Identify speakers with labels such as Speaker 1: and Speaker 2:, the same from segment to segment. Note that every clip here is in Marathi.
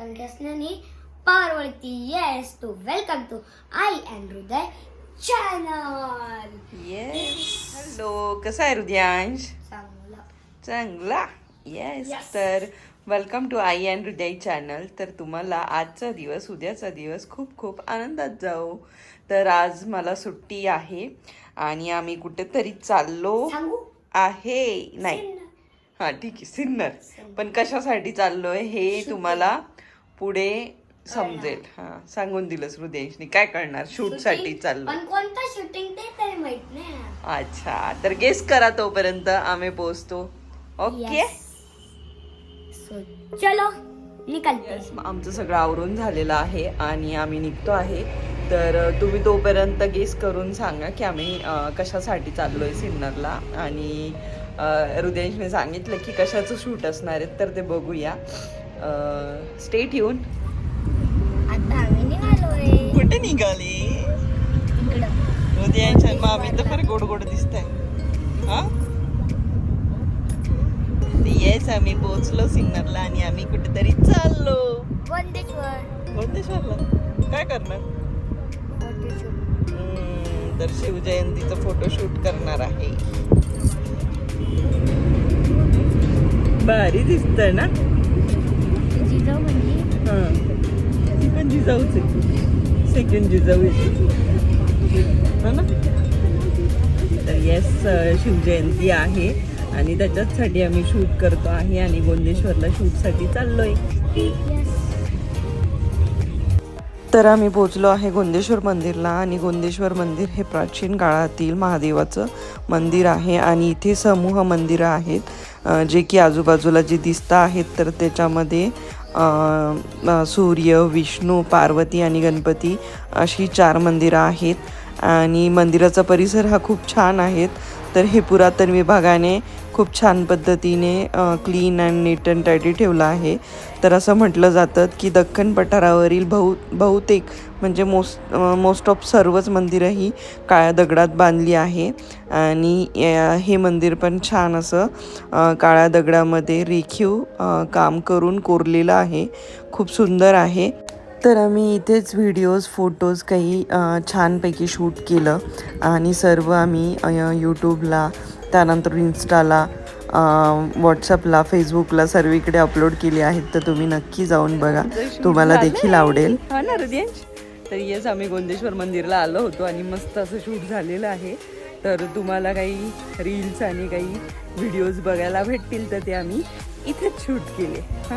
Speaker 1: कारण की असण्याने पारवरती yes to welcome to Aai and Hriday channel
Speaker 2: yes hello कसा आहे हृदयांश?
Speaker 1: चांगलं.
Speaker 2: चांगला? Yes
Speaker 1: Yes.
Speaker 2: तर welcome to Aai and Hriday channel तर तुम्हाला आजचा दिवस उद्याचा दिवस खूप खूप आनंदात जाऊ. तर आज मला सुट्टी आहे आणि आम्ही कुठेतरी चाललो
Speaker 1: सांगू?
Speaker 2: आहे. नाही. हा ठीक आहे सिन्नर. पण कशासाठी चाललोय हे तुम्हाला पुढे समजेल. हा सांगून दिलंस हृदयेशनी. काय करणार? शूटसाठी चाललो.
Speaker 1: पण कोणतं शूटिंग ते तरी माहीत नाही.
Speaker 2: अच्छा तर गेस करा तोपर्यंत आम्ही पोहोचतो. ओके
Speaker 1: चलो निकलते.
Speaker 2: आमचं सगळं आवरून झालेलं आहे आणि आम्ही निघतो आहे. तर तुम्ही तोपर्यंत गेस करून सांगा की आम्ही कशासाठी चाललोय सिन्नरला. आणि हृदयेशने सांगितलं की कशाचं शूट असणार आहे तर ते बघूया. स्टेट येऊन
Speaker 1: आता आम्ही निघालोय.
Speaker 2: कुठे निघाले?
Speaker 1: इकडं.
Speaker 2: हृदयांच्या मामी तर फार गोड गोड दिसत हा येस आम्ही पोहोचलो सिन्नरला आणि आम्ही कुठेतरी चाललो.
Speaker 1: वंदेश्वर
Speaker 2: गोंदेश्वरला? काय करणार? तर शिवजयंतीचं फोटोशूट करणार आहे. भारी दिसत ना?
Speaker 1: जिजाऊ म्हणजे
Speaker 2: हा. ती पण जिजाऊच आहे. सेकंड जिजाऊ आहे. हा ना? तर येस शिवजयंती आहे आणि त्याच्याचसाठी आम्ही शूट करतो आहे आणि गोंदेश्वरला शूटसाठी चाललोय. तर आम्ही पोचलो आहे गोंदेश्वर मंदिरला आणि गोंदेश्वर मंदिर हे प्राचीन काळातील महादेवाचं मंदिर आहे आणि इथे समूह मंदिरं आहेत जे की आजूबाजूला जे दिसतं आहेत तर त्याच्यामध्ये सूर्य विष्णू पार्वती आणि गणपती अशी चार मंदिरं आहेत. आणि मंदिराचा परिसर हा खूप छान आहेत तर हे पुरातन विभागाने खूप छान पद्धतीने clean and neat and tidy ठेवलं आहे. तर असं म्हटलं जातं की दख्खन पठारावरील बहु बहुतेक म्हणजे मोस्ट मोस्ट ऑफ सर्वच मंदिरं ही काळ्या दगडात बांधली आहे. आणि या- हे मंदिर पण छान असं काळ्या दगडामध्ये रेखीव काम करून कोरलेलं आहे. खूप सुंदर आहे. तर आम्ही इथेच व्हिडिओज फोटोज काही छानपैकी शूट केलं. आणि सर्व आम्ही यूट्यूबला त्यानंतर इन्स्टाला व्हॉट्सअपला फेसबुकला सर्वीकडे अपलोड केले आहेत. तर तुम्ही नक्की जाऊन बघा. तुम्हाला देखील आवडेल. हा ना हृदयांश? तर येस आम्ही गोंदेश्वर मंदिरला आलो होतो आणि मस्त असं शूट झालेलं आहे. तर तुम्हाला काही रील्स आणि काही व्हिडिओज बघायला भेटतील तर ते आम्ही इथेच शूट केले. हा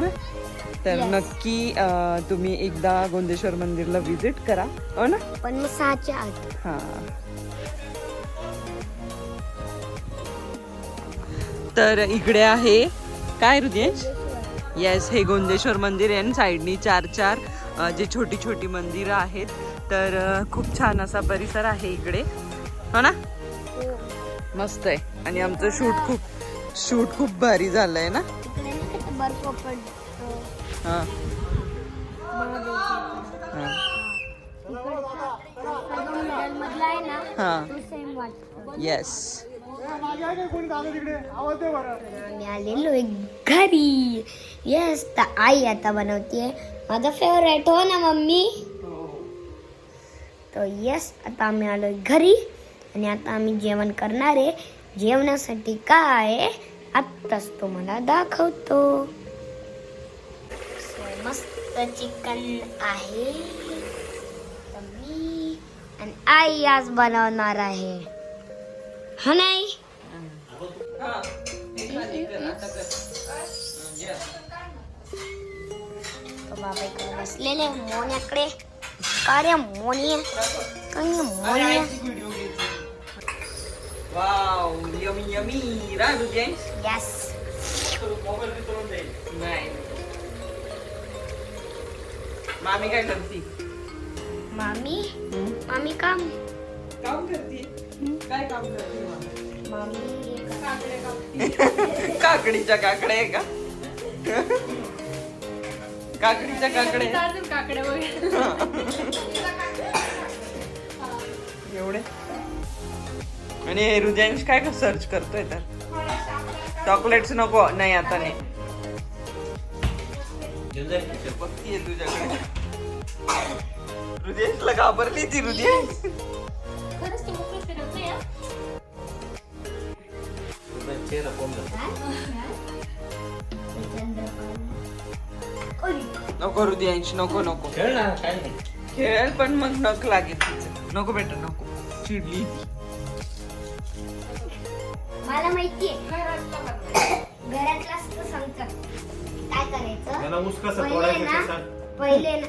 Speaker 2: तर
Speaker 1: Yes.
Speaker 2: नक्की अं, तुम्ही एकदा गोंदेश्वर मंदिरला व्हिजिट करा. हो ना?
Speaker 1: पण मग सहाच्या आत.
Speaker 2: हा. तर इकडे आहे काय हृदयेश? येस हे गोंदेश्वर मंदिर आहे आणि साईडनी चार चार अ, जे छोटी छोटी मंदिरं आहेत. तर अ, खूप छान असा परिसर आहे इकडे. हो ना? मस्त आहे. आणि आमचं शूट खूप शूट खूप भारी झालंय ना?
Speaker 1: बर्फ पडतो
Speaker 2: हा.
Speaker 1: महादेवच्या
Speaker 2: हा.
Speaker 1: मिडल मधला आहे ना
Speaker 2: हा.
Speaker 1: तो सेम वाटतो
Speaker 2: येस
Speaker 1: आम्ही आलेलो आहे घरी. येस तर आई आता बनवतीये. माझा फेवरेट हो ना मम्मी? तर येस आता आम्ही आलोय घरी. आणि आता आम्ही जेवण करणार आहे. जेवणासाठी काय आहे? आत्ताच तुम्हाला दाखवतो. मस्त चिकन आहे. मी आणि आई आज बनवणार आहे. हा नाही? बाबा इकडे बसलेले मोन्याकडे. का रे Monya Monya.
Speaker 2: Wow yummy yummy रा हृदयेश
Speaker 1: यस
Speaker 2: नाही मामी काय करते
Speaker 1: मामी मामी काम
Speaker 2: काम करते काय काम करते
Speaker 1: मामी
Speaker 2: काकडीच्या काकड्या आहे का काकडीच्या काकड्या एवढे आणि हृदयांश काय सर्च करतोय तर? चॉकलेट्स नको. नाही आता नाही. बघतीये तुझ्याकडे. हृदयेशला घाबरली ती हृदय
Speaker 3: खरंच ते मोकळं फिरत नाही हा?
Speaker 4: तुझा चेहरा कोण जातो
Speaker 2: नको हृदयांश नको नको.
Speaker 4: खेळ ना काय नाही.
Speaker 2: खेळ पण मग नख लागेल तिचं. नको बेटा नको. चिडली ती.
Speaker 1: माहितीये? घरातलं सांगतात. काय करायचं?
Speaker 4: त्याला
Speaker 1: पहिले
Speaker 4: तोडायचं
Speaker 1: ना पहिले ना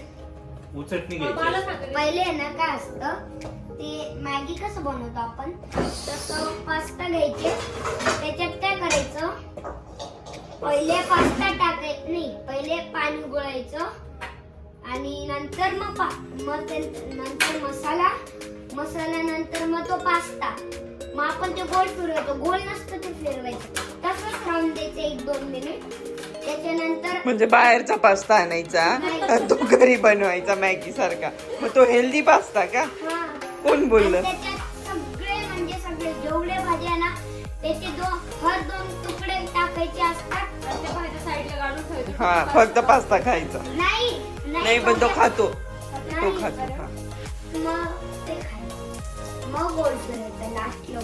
Speaker 4: उचटणी घ्यायची.
Speaker 1: पहिले ना काय असतं ते मॅगी कसं बनवतो आपण? तसं पास्ता घ्यायचे. त्याच्यात काय करायचं? पहिले पास्ता टाकाय नाही पहिले पाणी उकळायचं. आणि नंतर मग पा मग ते नंतर मसाला मसाला नंतर मग तो पास्ता मग आपण ते गोल फिरवतो. गोल नसतं ते फिरवायचं. तसंच राहून द्यायचं एक दोन मिनिट त्याच्यानंतर
Speaker 2: म्हणजे बाहेरचा पास्ता आणायचा आणि तो घरी बनवायचा मॅगी सारखा. मग तो हेल्दी पास्ता का?
Speaker 1: हा.
Speaker 2: कोण बोललं?
Speaker 1: आणि त्याच्यात सगळे म्हणजे सगळे जेवढे भाज्या ना त्याचे दो हर दोन तुकडे टाकायचे असतात.
Speaker 3: साईडला काढून.
Speaker 2: हा फक्त पास्ता खायचा.
Speaker 1: नाही
Speaker 2: नाही पण तो खातो. तो
Speaker 1: नाही,
Speaker 2: खातो हा.
Speaker 1: मग ते खायचं. मग लास्टला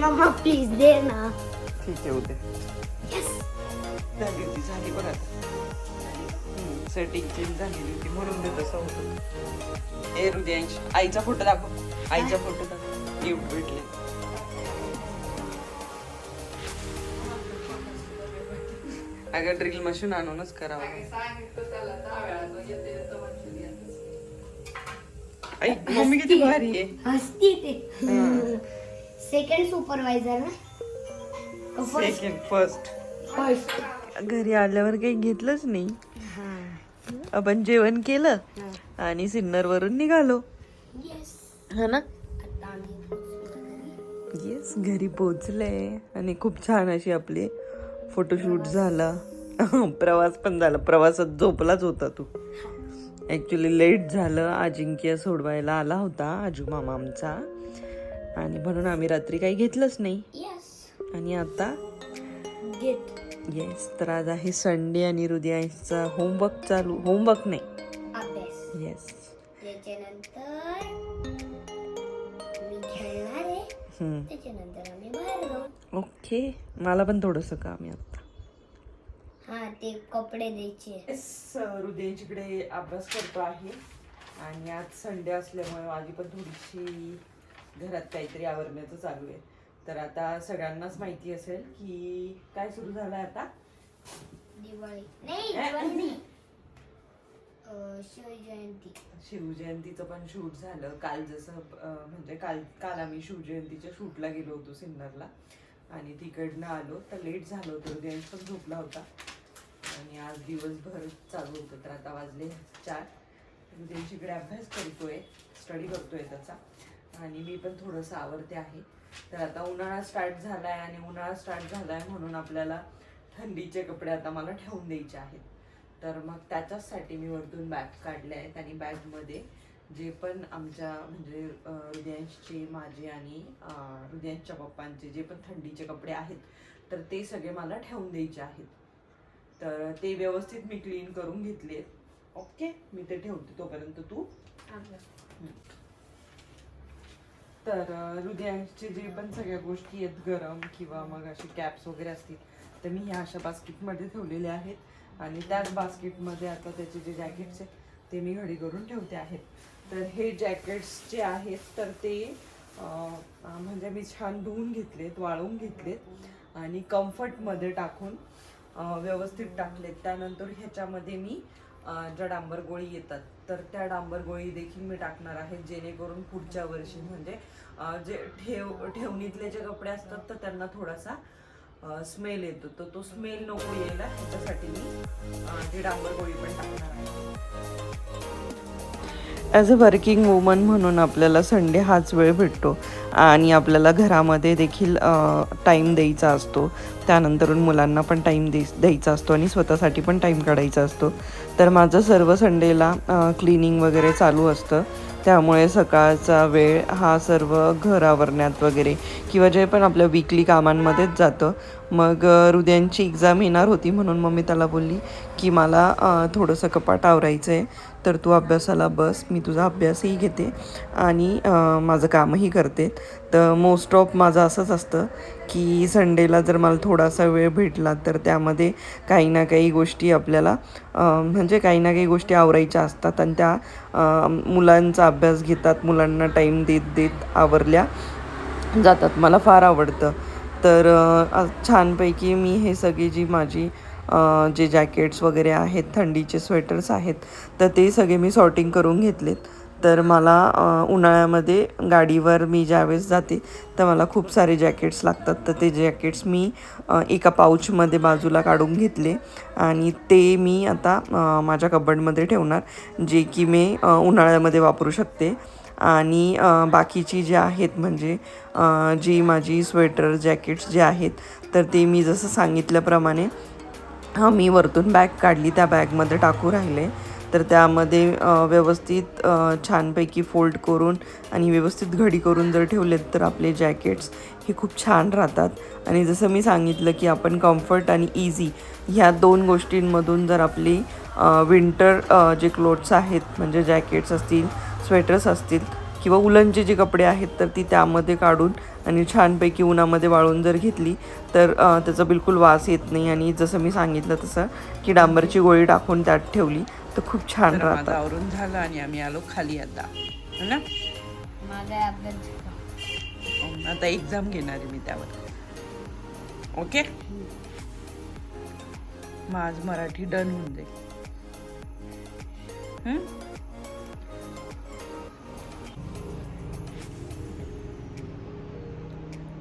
Speaker 1: मम्मा प्लीज दे ना
Speaker 2: ठीक आहे उद्या
Speaker 1: Yes.
Speaker 2: झाली होती झाली बघ आता सेटिंग चेंज झालेली होती म्हणून ते तसं होतं ए हृदयांश आईचा फोटो दाखव आईचा फोटो दाखव गिफ्ट भेटले अगं ड्रिल मशीन आणूनच करावं आई मम्मी किती भारी आहे.
Speaker 1: हसती ते. सेकंड सुपरवायझर ना.
Speaker 2: सेकंड फर्स्ट
Speaker 1: फर्स्ट
Speaker 2: घरी आल्यावर काही घेतलंच नाही. आपण जेवण केलं आणि सिन्नर वरून निघालो.
Speaker 1: येस
Speaker 2: हा ना. येस घरी. पोचले आणि खूप छान अशी आपली फोटोशूट झाला. प्रवास पण झाला. प्रवासात झोपलाच होता तू. ॲक्च्युली लेट झालं. अजिंक्य सोडवायला आला होता. आजू मामा आमचा. आणि म्हणून आम्ही रात्री काही घेतलंच नाही. आणि आता?
Speaker 1: गेट
Speaker 2: येस तर आज आहे संडे आणि हृदयांचा होमवर्क चालू. होमवर्क नाही. येस ओके मला पण थोडंसं काम आहे आता.
Speaker 1: ते कपडे द्यायचे.
Speaker 2: हृदयांच्याकडे अभ्यास करतो आहे. आणि आज संडे असल्यामुळे माझी पण थोडीशी घरात काहीतरी आवरण्याचं चालू आहे. तर आता सगळ्यांनाच माहिती असेल की काय सुरू झालं आता?
Speaker 1: दिवाळी. नाही शिवजयंती.
Speaker 2: शिवजयंतीचं पण शूट झालं. काल जसं म्हणजे काल काल आम्ही शिवजयंतीच्या शूटला गेलो होतो सिन्नरला. आणि तिकडनं आलो. तर लेट झालं होतं. हृदय पण झोपला होता. आणि आज दिवसभर चालू होतं तर आता वाजले चार. हृदयांशीकडे अभ्यास करतोय स्टडी करतोय त्याचा. आणि मी पण थोडंसं आवडते आहे. तर आता उन्हाळा स्टार्ट झाला आहे आणि उन्हाळा स्टार्ट झाला आहे म्हणून आपल्याला थंडीचे कपडे आता मला ठेवून द्यायचे आहेत. तर मग त्याच्याचसाठी मी वरतून बॅग काढले आहेत आणि बॅगमध्ये जे पण आमच्या म्हणजे अं, हृदयांशचे माझे आणि हृदयांच्या पप्पांचे जे पण थंडीचे कपडे आहेत तर ते सगळे मला ठेवून द्यायचे आहेत. तर ते व्यवस्थित मी क्लीन करून घेतले. ओके मी ते ठेवते तोपर्यंत तू. तर हृदयांचे जे पण सगळ्या गोष्टी आहेत गरम किंवा मग असे कॅप्स वगैरे असतील तर मी ह्या अशा बास्केटमध्ये ठेवलेल्या आहेत. आणि त्याच बास्केटमध्ये आता त्याचे जे जॅकेट्स आहेत ते मी घडी करून ठेवते आहेत. तर हे जॅकेट्स जे आहेत तर ते म्हणजे मी छान धुवून घेतलेत वाळवून घेतलेत. आणि कम्फर्टमध्ये टाकून व्यवस्थित टाकलेत. त्यानंतर ह्याच्यामध्ये मी ज्या डांबर गोळी येतात तर त्या डांबर गोळी देखील मी टाकणार आहे जेणेकरून पुढच्या वर्षी म्हणजे जे ठेव ठेवणीतले जे कपडे असतात तर त्यांना थोडासा स्मेल येतो. तर तो स्मेल नको यायला ह्याच्यासाठी मी ती डांबर गोळी पण टाकणार आहे. ॲज अ वर्किंग वुमन म्हणून आपल्याला संडे हाच वेळ भेटतो. आणि आपल्याला घरामध्ये देखील टाईम द्यायचा असतो. त्यानंतर मुलांना पण टाईम दे द्यायचा असतो आणि स्वतःसाठी पण टाईम काढायचा असतो. तर माझं सर्व संडेला क्लिनिंग वगैरे चालू असतं.
Speaker 5: त्यामुळे सकाळचा वेळ हा सर्व घर आवरण्यात वगैरे किंवा जे पण आपल्या विकली कामांमध्येच जातं. मग हृदयांची एक्झाम येणार होती म्हणून मम्मी त्याला बोलली की मला थोडंसं कपाट आवरायचं आहे तर तू अभ्यासाला बस मी तुझा अभ्यासही घेते आणि माझं कामही करते. तर मोस्ट ऑफ माझं असंच असतं की संडेला जर मला थोडासा वेळ भेटला तर त्यामध्ये काही ना काही गोष्टी आपल्याला म्हणजे काही ना काही गोष्टी आवरायच्या असतात आणि त्या मुलांचा अभ्यास घेतात मुलांना टाईम देत देत आवरल्या जातात. मला फार आवडतं. तर छानपैकी मी हे सगळी जी माझी जे जॅकेट्स वगैरे आहेत थंडीचे स्वेटर्स आहेत तर ते सगळे मी सॉर्टिंग करून घेतलेत. तर मला उन्हाळ्यामध्ये गाडीवर मी ज्यावेळेस जाते तर मला खूप सारे जॅकेट्स लागतात. तर ते जॅकेट्स मी एका पाऊचमध्ये बाजूला काढून घेतले आणि ते मी आता माझ्या कबडमध्ये ठेवणार जे की मी उन्हाळ्यामध्ये वापरू शकते. आणि बाकीची जी आहेत म्हणजे जी माझी स्वेटर जॅकेट्स जे आहेत तर ते मी जसं सांगितल्याप्रमाणे हां मी वरतून बॅग काढली त्या बॅगमध्ये टाकू राहिले. तर त्यामध्ये व्यवस्थित छानपैकी फोल्ड करून आणि व्यवस्थित घडी करून जर ठेवलेत तर आपले जॅकेट्स हे खूप छान राहतात. आणि जसं मी सांगितलं की आपण कम्फर्ट आणि इझी ह्या दोन गोष्टींमधून जर आपली विंटर जे क्लोथ्स आहेत म्हणजे जॅकेट्स असतील स्वेटर्स असतील किंवा उलनचे जे कपडे आहेत तर ती त्यामध्ये काढून आणि छानपैकी उन्हामध्ये वाळून जर घेतली तर त्याचा बिलकुल वास येत नाही. आणि जसं मी सांगितलं तसं की डांबरची गोळी टाकून त्यात ठेवली तर खूप छान
Speaker 2: माझं
Speaker 5: राहतात.
Speaker 2: आवरून झालं आणि आम्ही आलो खाली आता. है ना?
Speaker 1: माझा.
Speaker 2: अं, आता एक्झाम घेणार आहे मी त्यावर. ओके आज मराठी डन होऊन जाईल.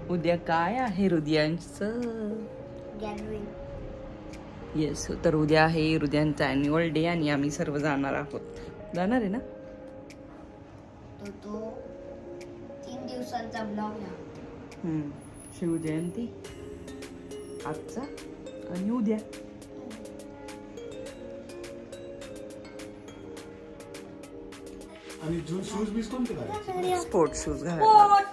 Speaker 2: उद्या काय आहे हृदयांचं?
Speaker 1: गॅदरिंग
Speaker 2: येस तर उद्या आहे हृदयांचा ॲन्युअल डे आणि आम्ही सर्व जाणार आहोत. जाणार आहे ना?
Speaker 1: तो तो तीन दिवसांचा ब्लॉग ना.
Speaker 2: शिवजयंती आजचा आणि उद्या.
Speaker 4: आणि शूज बीज कोणते घालायचे
Speaker 5: स्पोर्ट्स शूज घालायला